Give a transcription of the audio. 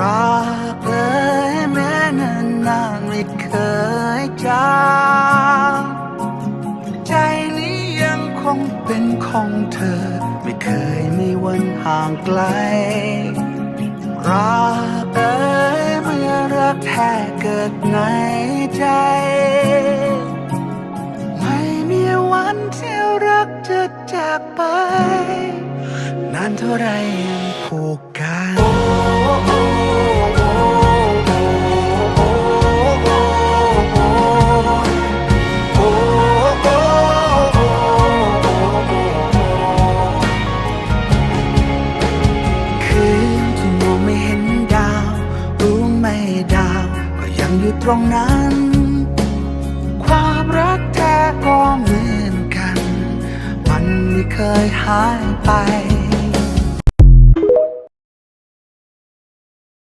รักเลยแม้นานนานไม่เคยจางใจนี้ยังคงเป็นของเธอ ไม่เคยมีวันห่างไกล รักเอ๋ยเมื่อรักแท้เกิดในใจ ไม่มีวันที่รักจะจากไป นานเท่าไรยังผูกกัน ตรงนั้น ความรักแท้ก็เหมือนกัน มันไม่เคยหายไป